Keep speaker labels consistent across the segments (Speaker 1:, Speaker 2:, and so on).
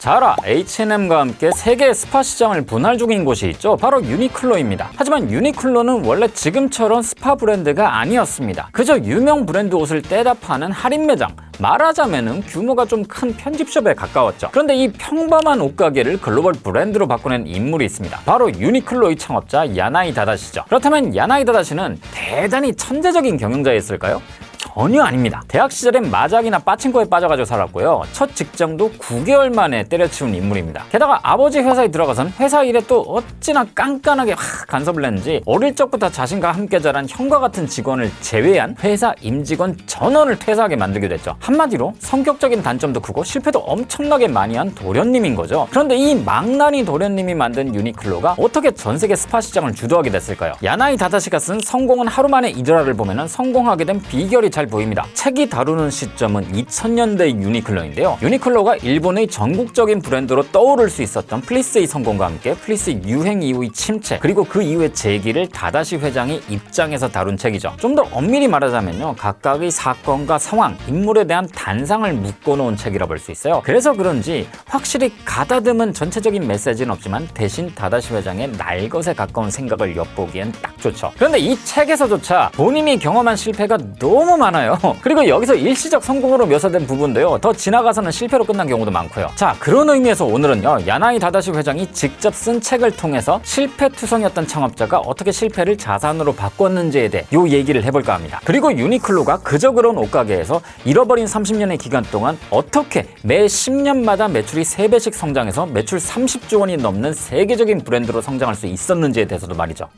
Speaker 1: 자라, H&M과 함께 세계 스파 시장을 분할 중인 곳이 있죠. 바로 유니클로입니다. 하지만 유니클로는 원래 지금처럼 스파 브랜드가 아니었습니다. 그저 유명 브랜드 옷을 떼다 파는 할인 매장, 말하자면은 규모가 좀 큰 편집숍에 가까웠죠. 그런데 이 평범한 옷가게를 글로벌 브랜드로 바꾸는 인물이 있습니다. 바로 유니클로의 창업자 야나이 다다시죠. 그렇다면 야나이 다다시는 대단히 천재적인 경영자였을까요? 전혀 아닙니다. 대학 시절엔 마작이나 빠친코에 빠져가지고 살았고요. 첫 직장도 9개월 만에 때려치운 인물입니다. 게다가 아버지 회사에 들어가선 회사 일에 또 어찌나 깐깐하게 확 간섭을 했는지 어릴 적부터 자신과 함께 자란 형과 같은 직원을 제외한 회사 임직원 전원을 퇴사하게 만들게 됐죠. 한마디로 성격적인 단점도 크고 실패도 엄청나게 많이 한 도련님인 거죠. 그런데 이 망나니 도련님이 만든 유니클로가 어떻게 전 세계 스파 시장을 주도하게 됐을까요? 야나이 다다시가 쓴 성공은 하루 만에 이더라를 보면 성공하게 된 비결이 잘 보입니다. 책이 다루는 시점은 2000년대 유니클로인데요. 유니클로가 일본의 전국적인 브랜드로 떠오를 수 있었던 플리스의 성공과 함께 플리스 유행 이후의 침체 그리고 그 이후의 재기를 다다시 회장이 입장에서 다룬 책이죠. 좀 더 엄밀히 말하자면요. 각각의 사건과 상황, 인물에 대한 단상을 묶어놓은 책이라 볼 수 있어요. 그래서 그런지 확실히 가다듬은 전체적인 메시지는 없지만 대신 다다시 회장의 날것에 가까운 생각을 엿보기엔 딱 좋죠. 그런데 이 책에서조차 본인이 경험한 실패가 너무 많아요. 그리고 여기서 일시적 성공으로 묘사된 부분도요. 더 지나가서는 실패로 끝난 경우도 많고요. 자, 그런 의미에서 오늘은요. 야나이 다다시 회장이 직접 쓴 책을 통해서 실패투성이었던 창업자가 어떻게 실패를 자산으로 바꿨는지에 대해 요 얘기를 해볼까 합니다. 그리고 유니클로가 그저 그런 옷가게에서 잃어버린 30년의 기간 동안 어떻게 매 10년마다 매출이 3배씩 성장해서 매출 30조 원이 넘는 세계적인 브랜드로 성장할 수 있었는지에 대해서도 말이죠.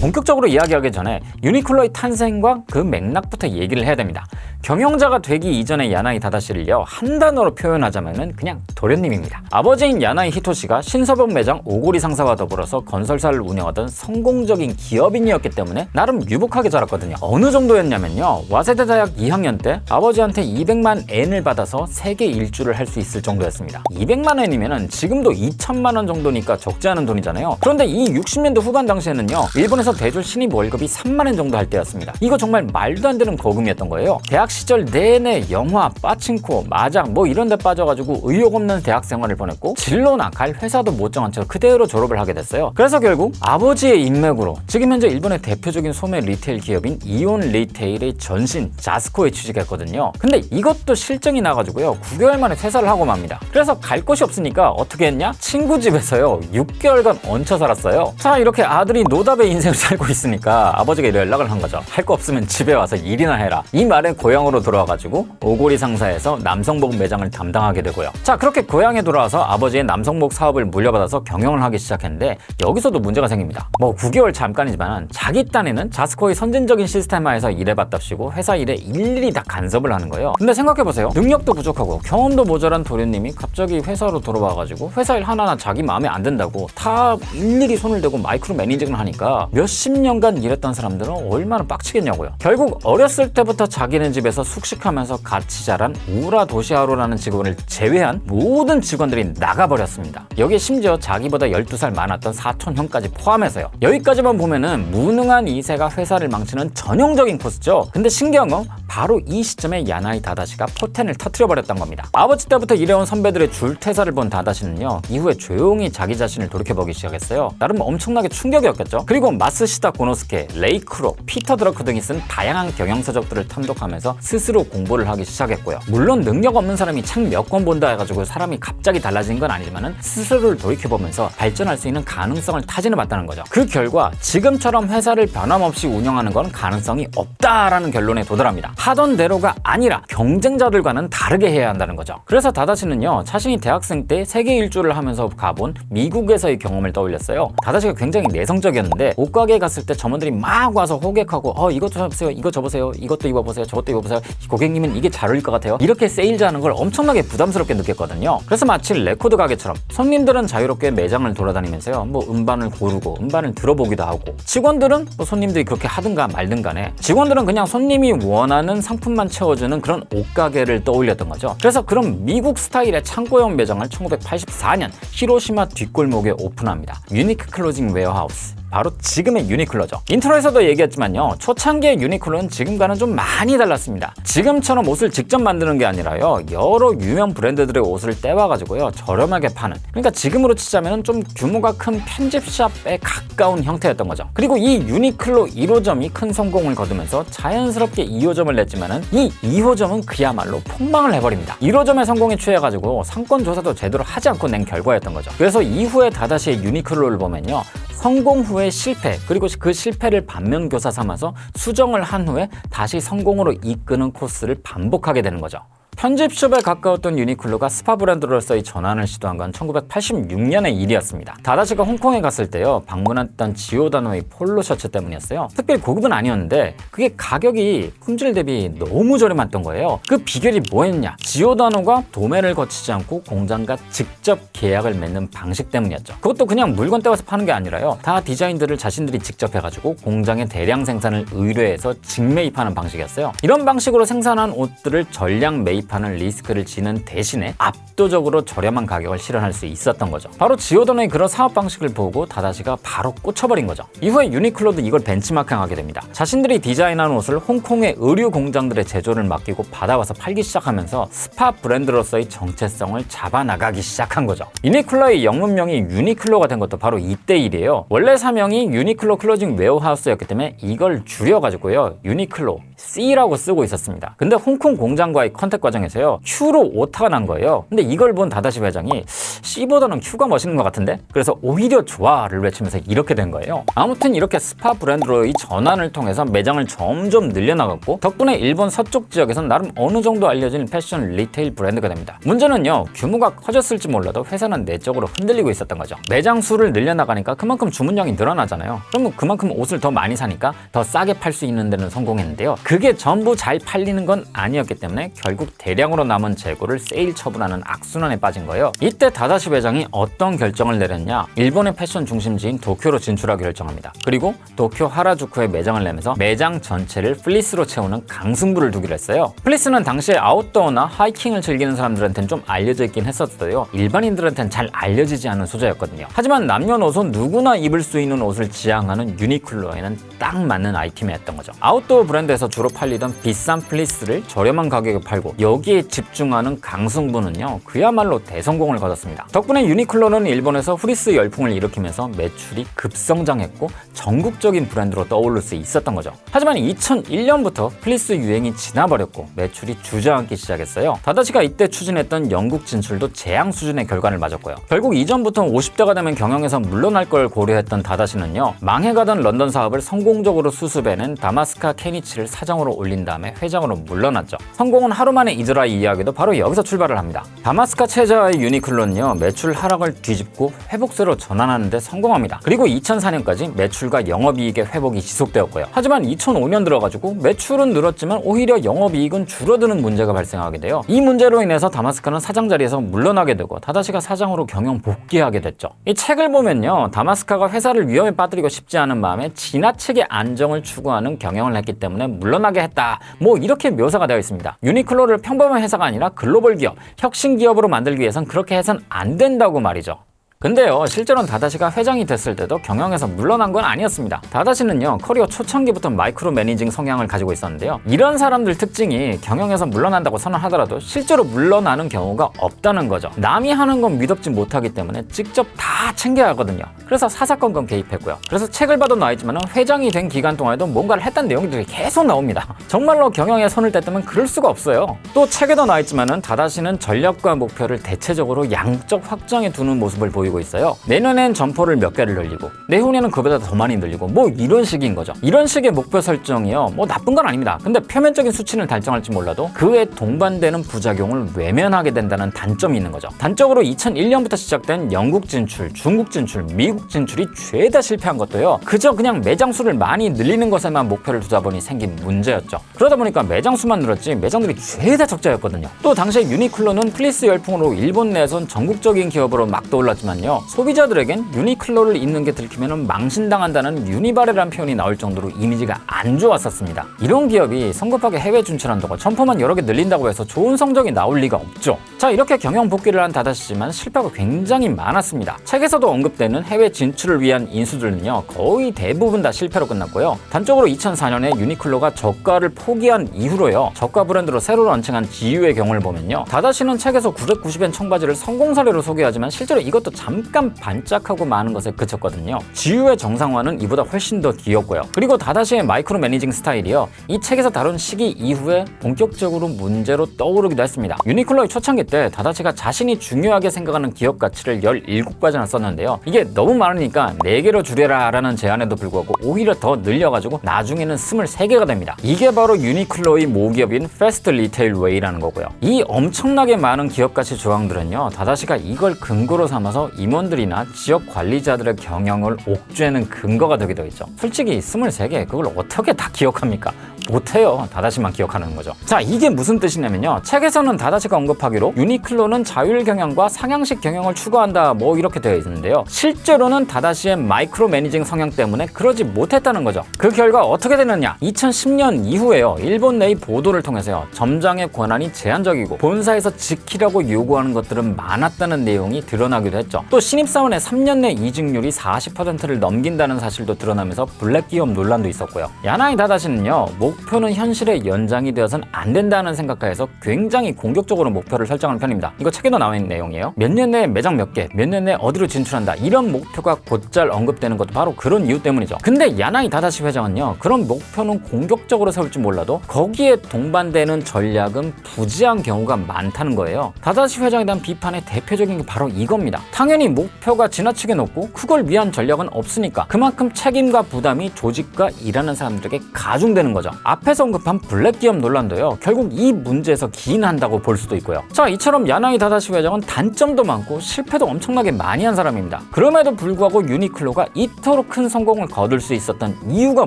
Speaker 1: 본격적으로 이야기하기 전에 유니클로의 탄생과 그 맥락부터 얘기를 해야 됩니다. 경영자가 되기 이전의 야나이 다다시를요 한 단어로 표현하자면은 그냥 도련님입니다. 아버지인 야나이 히토시가 신서범 매장 오고리 상사와 더불어서 건설사를 운영하던 성공적인 기업인이었기 때문에 나름 유복하게 자랐거든요. 어느 정도였냐면요 와세대 대학 2학년 때 아버지한테 200만 엔을 받아서 세계 일주를 할 수 있을 정도였습니다. 200만 엔이면은 지금도 2천만 원 정도니까 적지 않은 돈이잖아요. 그런데 이 60년대 후반 당시에는요 일본 에서 대졸 신입 월급이 3만 엔 정도 할 때였습니다. 이거 정말 말도 안 되는 거금이었던 거예요. 대학 시절 내내 영화, 빠친코, 마장 뭐 이런 데 빠져가지고 의욕 없는 대학 생활을 보냈고 진로나 갈 회사도 못 정한 채 그대로 졸업을 하게 됐어요. 그래서 결국 아버지의 인맥으로 지금 현재 일본의 대표적인 소매 리테일 기업인 이온 리테일의 전신 자스코에 취직했거든요. 근데 이것도 실정이 나가지고요. 9개월 만에 퇴사를 하고 맙니다. 그래서 갈 곳이 없으니까 어떻게 했냐? 친구 집에서요. 6개월간 얹혀 살았어요. 자 이렇게 아들이 노답의 인생 을 살고 있으니까 아버지가 연락을 한 거죠. 할 거 없으면 집에 와서 일이나 해라. 이 말에 고향으로 돌아와가지고 오고리 상사에서 남성복 매장을 담당하게 되고요. 자 그렇게 고향에 돌아와서 아버지의 남성복 사업을 물려받아서 경영을 하기 시작했는데 여기서도 문제가 생깁니다. 뭐 9개월 잠깐이지만 자기 딴에는 자스코의 선진적인 시스템 하에서 일해봤답시고 회사 일에 일일이 다 간섭을 하는 거예요. 근데 생각해보세요. 능력도 부족하고 경험도 모자란 도련님이 갑자기 회사로 돌아와가지고 회사 일 하나하나 자기 마음에 안 든다고 다 일일이 손을 대고 마이크로 매니징을 하니까 몇십 년간 일했던 사람들은 얼마나 빡치겠냐고요. 결국 어렸을 때부터 자기네 집에서 숙식하면서 같이 자란 우라 도시하루라는 직원을 제외한 모든 직원들이 나가버렸습니다. 여기에 심지어 자기보다 12살 많았던 사촌 형까지 포함해서요. 여기까지만 보면은 무능한 이세가 회사를 망치는 전형적인 코스죠. 근데 신기한 건 바로 이 시점에 야나이 다다시가 포텐을 터트려 버렸던 겁니다. 아버지 때부터 일해온 선배들의 줄퇴사를 본 다다시는요. 이후에 조용히 자기 자신을 돌이켜보기 시작했어요. 나름 엄청나게 충격이었겠죠. 그리고 마스시다 고노스케, 레이크로, 피터 드러크 등이 쓴 다양한 경영서적들을 탐독하면서 스스로 공부를 하기 시작했고요. 물론 능력 없는 사람이 책 몇 권 본다 해가지고 사람이 갑자기 달라진 건 아니지만 스스로를 돌이켜보면서 발전할 수 있는 가능성을 타진해 봤다는 거죠. 그 결과 지금처럼 회사를 변함없이 운영하는 건 가능성이 없다라는 결론에 도달합니다. 하던 대로가 아니라 경쟁자들과는 다르게 해야 한다는 거죠. 그래서 다다시는요, 자신이 대학생 때 세계 일주를 하면서 가본 미국에서의 경험을 떠올렸어요. 다다시가 굉장히 내성적이었는데 옷가게에 갔을 때 점원들이 막 와서 호객하고 어 이것도 접으세요, 이거 접으세요, 이것도 입어보세요, 저것도 입어보세요. 고객님은 이게 잘 어울릴 것 같아요. 이렇게 세일즈하는 걸 엄청나게 부담스럽게 느꼈거든요. 그래서 마치 레코드 가게처럼 손님들은 자유롭게 매장을 돌아다니면서요, 뭐 음반을 고르고 음반을 들어보기도 하고 직원들은 뭐 손님들이 그렇게 하든가 말든 간에 직원들은 그냥 손님이 원하는 상품만 채워주는 그런 옷가게를 떠올렸던 거죠. 그래서 그런 미국 스타일의 창고형 매장을 1984년 히로시마 뒷골목에 오픈합니다. 유니크 클로징 웨어하우스. 바로 지금의 유니클로죠. 인트로에서도 얘기했지만요. 초창기의 유니클로는 지금과는 좀 많이 달랐습니다. 지금처럼 옷을 직접 만드는 게 아니라요. 여러 유명 브랜드들의 옷을 떼와가지고요. 저렴하게 파는. 그러니까 지금으로 치자면 좀 규모가 큰 편집샵에 가까운 형태였던 거죠. 그리고 이 유니클로 1호점이 큰 성공을 거두면서 자연스럽게 2호점을 냈지만은 이 2호점은 그야말로 폭망을 해버립니다. 1호점의 성공에 취해가지고 상권 조사도 제대로 하지 않고 낸 결과였던 거죠. 그래서 이후에 다다시의 유니클로를 보면요. 성공 후의 실패 그리고 그 실패를 반면교사 삼아서 수정을 한 후에 다시 성공으로 이끄는 코스를 반복하게 되는 거죠. 편집숍에 가까웠던 유니클로가 스파 브랜드로서의 전환을 시도한 건 1986년의 일이었습니다. 다다시가 홍콩에 갔을 때요 방문했던 지오다노의 폴로 셔츠 때문이었어요. 특별히 고급은 아니었는데 그게 가격이 품질 대비 너무 저렴했던 거예요. 그 비결이 뭐였냐? 지오다노가 도매를 거치지 않고 공장과 직접 계약을 맺는 방식 때문이었죠. 그것도 그냥 물건 떼와서 파는 게 아니라요. 다 디자인들을 자신들이 직접 해가지고 공장에 대량 생산을 의뢰해서 직매입하는 방식이었어요. 이런 방식으로 생산한 옷들을 전량 매입 매입하는 리스크를 지는 대신에 압도적으로 저렴한 가격을 실현할 수 있었던 거죠. 바로 지오던의 그런 사업 방식을 보고 다다시가 바로 꽂혀버린 거죠. 이후에 유니클로도 이걸 벤치마킹하게 됩니다. 자신들이 디자인한 옷을 홍콩의 의류 공장들의 제조를 맡기고 받아와서 팔기 시작하면서 스파 브랜드로서의 정체성을 잡아나가기 시작한 거죠. 유니클로의 영문명이 유니클로가 된 것도 바로 이때 일이에요. 원래 사명이 유니클로 클로징 웨어하우스였기 때문에 이걸 줄여가지고요. 유니클로 C라고 쓰고 있었습니다. 근데 홍콩 공장과의 컨택 과정에서요. Q로 오타가 난 거예요. 근데 이걸 본 다다시 회장이 C보다는 Q가 멋있는 것 같은데? 그래서 오히려 좋아를 외치면서 이렇게 된 거예요. 아무튼 이렇게 스파 브랜드로의 전환을 통해서 매장을 점점 늘려나갔고 덕분에 일본 서쪽 지역에선 나름 어느 정도 알려진 패션 리테일 브랜드가 됩니다. 문제는요. 규모가 커졌을지 몰라도 회사는 내적으로 흔들리고 있었던 거죠. 매장 수를 늘려나가니까 그만큼 주문량이 늘어나잖아요. 그럼 그만큼 옷을 더 많이 사니까 더 싸게 팔 수 있는 데는 성공했는데요. 그게 전부 잘 팔리는 건 아니었기 때문에 결국 대량으로 남은 재고를 세일 처분하는 악순환에 빠진 거예요. 이때 다다시 회장이 어떤 결정을 내렸냐? 일본의 패션 중심지인 도쿄로 진출하기 결정합니다. 그리고 도쿄 하라주쿠에 매장을 내면서 매장 전체를 플리스로 채우는 강승부를 두기로 했어요. 플리스는 당시에 아웃도어나 하이킹을 즐기는 사람들한테는 좀 알려져 있긴 했었어요. 일반인들한테는 잘 알려지지 않은 소재였거든요. 하지만 남녀노소 누구나 입을 수 있는 옷을 지향하는 유니클로에는 딱 맞는 아이템이었던 거죠. 아웃도어 브랜드에서 주로 팔리던 비싼 플리스를 저렴한 가격에 팔고 여기에 집중하는 강승부는요 그야말로 대성공을 거뒀습니다. 덕분에 유니클로는 일본에서 후리스 열풍을 일으키면서 매출이 급성장했고 전국적인 브랜드로 떠오를 수 있었던 거죠. 하지만 2001년부터 플리스 유행이 지나버렸고 매출이 주저앉기 시작했어요. 다다시가 이때 추진했던 영국 진출도 재앙 수준의 결과를 맞았고요. 결국 이전부터 50대가 되면 경영에서 물러날 걸 고려했던 다다시는요 망해가던 런던 사업을 성공적으로 수습해낸 다마스카 케니치를 사장으로 올린 다음에 회장으로 물러났죠. 성공은 하루 만에 이더라 이 이야기도 바로 여기서 출발을 합니다. 다마스카 체자의 유니클로는요 매출 하락을 뒤집고 회복세로 전환하는데 성공합니다. 그리고 2004년까지 매출과 영업이익의 회복이 지속되었고요. 하지만 2005년 들어가지고 매출은 늘었지만 오히려 영업이익은 줄어드는 문제가 발생하게 돼요. 이 문제로 인해서 다마스카는 사장 자리에서 물러나게 되고 다다시가 사장으로 경영 복귀하게 됐죠. 이 책을 보면요 다마스카가 회사를 위험에 빠뜨리고 싶지 않은 마음에 지나치게 안정을 추구하는 경영을 했기 때문에 물러나게 했다. 뭐 이렇게 묘사가 되어 있습니다. 유니클로를 평 범한 회사가 아니라 글로벌 기업, 혁신 기업으로 만들기 위해선 그렇게 해선 안 된다고 말이죠. 근데요, 실제로는 다다시가 회장이 됐을 때도 경영에서 물러난 건 아니었습니다. 다다시는요, 커리어 초창기부터 마이크로 매니징 성향을 가지고 있었는데요. 이런 사람들 특징이 경영에서 물러난다고 선언하더라도 실제로 물러나는 경우가 없다는 거죠. 남이 하는 건 믿업지 못하기 때문에 직접 다 챙겨야 하거든요. 그래서 사사건건 개입했고요. 그래서 책을 봐도 나있지만 회장이 된 기간 동안에도 뭔가를 했다는 내용들이 계속 나옵니다. 정말로 경영에 손을 댔다면 그럴 수가 없어요. 또 책에도 나있지만 다다시는 전략과 목표를 대체적으로 양적 확정해 두는 모습을 보 이고 있어요. 내년엔 점포를 몇 개를 늘리고 내후년에는 그보다 더 많이 늘리고 뭐 이런 식인 거죠. 이런 식의 목표 설정이요. 뭐 나쁜 건 아닙니다. 근데 표면적인 수치는 달성할지 몰라도 그에 동반되는 부작용을 외면하게 된다는 단점이 있는 거죠. 단적으로 2001년부터 시작된 영국 진출, 중국 진출, 미국 진출이 죄다 실패한 것도요. 그저 그냥 매장 수를 많이 늘리는 것에만 목표를 두다 보니 생긴 문제였죠. 그러다 보니까 매장 수만 늘었지 매장들이 죄다 적자였거든요. 또 당시에 유니클로는 플리스 열풍으로 일본 내에선 전국적인 기업으로 막 떠올랐지만 있지만요. 소비자들에겐 유니클로를 입는 게 들키면 망신당한다는 유니바레란 표현이 나올 정도로 이미지가 안 좋았었습니다. 이런 기업이 성급하게 해외 진출한다고 점포만 여러 개 늘린다고 해서 좋은 성적이 나올 리가 없죠. 자, 이렇게 경영 복귀를 한 다다시지만 실패가 굉장히 많았습니다. 책에서도 언급되는 해외 진출을 위한 인수들은요, 거의 대부분 다 실패로 끝났고요. 단적으로 2004년에 유니클로가 저가를 포기한 이후로요, 저가 브랜드로 새로 런칭한 GU의 경우를 보면요, 다다시는 책에서 990엔 청바지를 성공 사례로 소개하지만 실제로 이것도 잠깐 반짝하고 마는 것에 그쳤거든요. GU의 정상화는 이보다 훨씬 더 뒤였고요. 그리고 다다시의 마이크로 매니징 스타일이요, 이 책에서 다룬 시기 이후에 본격적으로 문제로 떠오르기도 했습니다. 유니클로의 초창기 때 다다시가 자신이 중요하게 생각하는 기업 가치를 17가지나 썼는데요. 이게 너무 많으니까 4개로 줄여라 라는 제안에도 불구하고 오히려 더 늘려가지고 나중에는 23개가 됩니다. 이게 바로 유니클로의 모기업인 패스트 리테일 웨이라는 거고요. 이 엄청나게 많은 기업 가치 조항들은요. 다다시가 이걸 근거로 삼아서 임원들이나 지역 관리자들의 경영을 옥죄는 근거가 되기도 했죠. 솔직히 23개 그걸 어떻게 다 기억합니까? 못해요. 다다시만 기억하는 거죠. 자, 이게 무슨 뜻이냐면요. 책에서는 다다시가 언급하기로 유니클로는 자율 경영과 상향식 경영을 추구한다 뭐 이렇게 되어 있는데요. 실제로는 다다시의 마이크로 매니징 성향 때문에 그러지 못했다는 거죠. 그 결과 어떻게 되느냐? 2010년 이후에요. 일본 내의 보도를 통해서요. 점장의 권한이 제한적이고 본사에서 지키라고 요구하는 것들은 많았다는 내용이 드러나기도 했죠. 또 신입사원의 3년 내 이직률이 40%를 넘긴다는 사실도 드러나면서 블랙 기업 논란도 있었고요. 야나이 다다시는요. 목표는 현실의 연장이 되어선 안 된다는 생각하에서 굉장히 공격적으로 목표를 설정하는 편입니다. 이거 책에도 나와 있는 내용이에요. 몇 년 내에 매장 몇 개, 몇 년 내에 어디로 진출한다. 이런 목표가 곧잘 언급되는 것도 바로 그런 이유 때문이죠. 근데 야나이 다다시 회장은요. 그런 목표는 공격적으로 세울지 몰라도 거기에 동반되는 전략은 부지한 경우가 많다는 거예요. 다다시 회장에 대한 비판의 대표적인 게 바로 이겁니다. 당연히 목표가 지나치게 높고 그걸 위한 전략은 없으니까 그만큼 책임과 부담이 조직과 일하는 사람들에게 가중되는 거죠. 앞에서 언급한 블랙 기업 논란도요. 결국 이 문제에서 기인한다고 볼 수도 있고요. 자, 이처럼 야나이 다다시 회장은 단점도 많고 실패도 엄청나게 많이 한 사람입니다. 그럼에도 불구하고 유니클로가 이토록 큰 성공을 거둘 수 있었던 이유가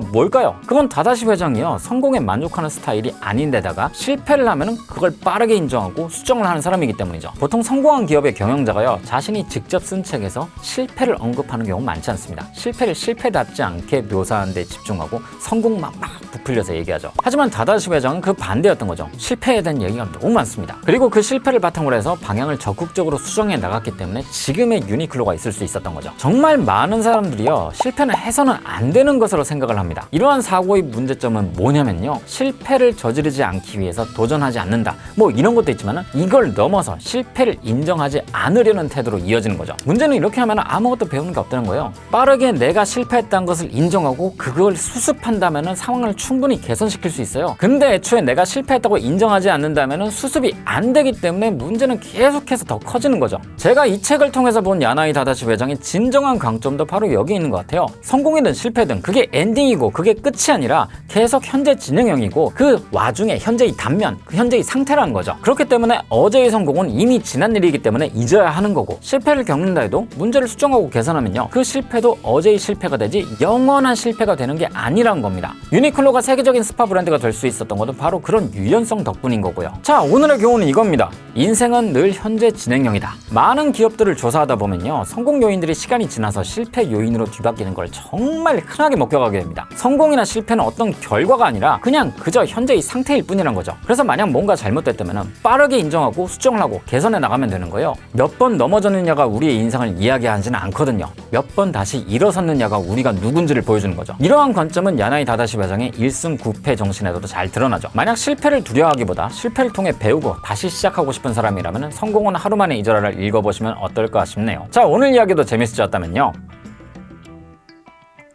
Speaker 1: 뭘까요? 그건 다다시 회장이요. 성공에 만족하는 스타일이 아닌데다가 실패를 하면 그걸 빠르게 인정하고 수정을 하는 사람이기 때문이죠. 보통 성공한 기업의 경영자가요. 자신이 직접 쓴 책에서 실패를 언급하는 경우 많지 않습니다. 실패를 실패답지 않게 묘사하는 데 집중하고 성공만 막 부풀려서 얘기 하죠. 하지만 다다시 회장은 그 반대였던 거죠. 실패에 대한 얘기가 너무 많습니다. 그리고 그 실패를 바탕으로 해서 방향을 적극적으로 수정해 나갔기 때문에 지금의 유니클로가 있을 수 있었던 거죠. 정말 많은 사람들이요. 실패는 해서는 안 되는 것으로 생각을 합니다. 이러한 사고의 문제점은 뭐냐면요. 실패를 저지르지 않기 위해서 도전하지 않는다. 뭐 이런 것도 있지만 이걸 넘어서 실패를 인정하지 않으려는 태도로 이어지는 거죠. 문제는 이렇게 하면 아무것도 배우는 게 없다는 거예요. 빠르게 내가 실패했다는 것을 인정하고 그걸 수습한다면 상황을 충분히 개선 시킬 수 있어요. 근데 애초에 내가 실패했다고 인정하지 않는다면 수습이 안 되기 때문에 문제는 계속해서 더 커지는 거죠. 제가 이 책을 통해서 본 야나이 다다시 회장의 진정한 강점도 바로 여기 있는 것 같아요. 성공이든 실패든 그게 엔딩이고 그게 끝이 아니라 계속 현재 진행형이고 그 와중에 현재의 단면, 그 현재의 상태라는 거죠. 그렇기 때문에 어제의 성공은 이미 지난 일이기 때문에 잊어야 하는 거고 실패를 겪는다 해도 문제를 수정하고 개선하면요. 그 실패도 어제의 실패가 되지 영원한 실패가 되는 게 아니란 겁니다. 유니클로가 세계적인 스파 브랜드가 될 수 있었던 것도 바로 그런 유연성 덕분인 거고요. 자, 오늘의 교훈은 이겁니다. 인생은 늘 현재 진행형이다. 많은 기업들을 조사하다 보면요. 성공 요인들이 시간이 지나서 실패 요인으로 뒤바뀌는 걸 정말 흔하게 목격하게 됩니다. 성공이나 실패는 어떤 결과가 아니라 그냥 그저 현재의 상태일 뿐이란 거죠. 그래서 만약 뭔가 잘못됐다면 빠르게 인정하고 수정을 하고 개선해 나가면 되는 거예요. 몇 번 넘어졌느냐가 우리의 인생을 이야기하지는 않거든요. 몇 번 다시 일어섰느냐가 우리가 누군지를 보여주는 거죠. 이러한 관점은 야나이 다다시 회장의 1승 9패 정신에도 잘 드러나죠. 만약 실패를 두려워하기보다 실패를 통해 배우고 다시 시작하고 싶은 사람이라면 성공은 하루 만에 잊어라를 읽어보시면 어떨까 싶네요. 자, 오늘 이야기도 재밌으셨다면요.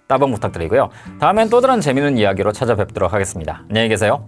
Speaker 1: 따봉 부탁드리고요. 다음엔 또 다른 재밌는 이야기로 찾아뵙도록 하겠습니다. 안녕히 계세요.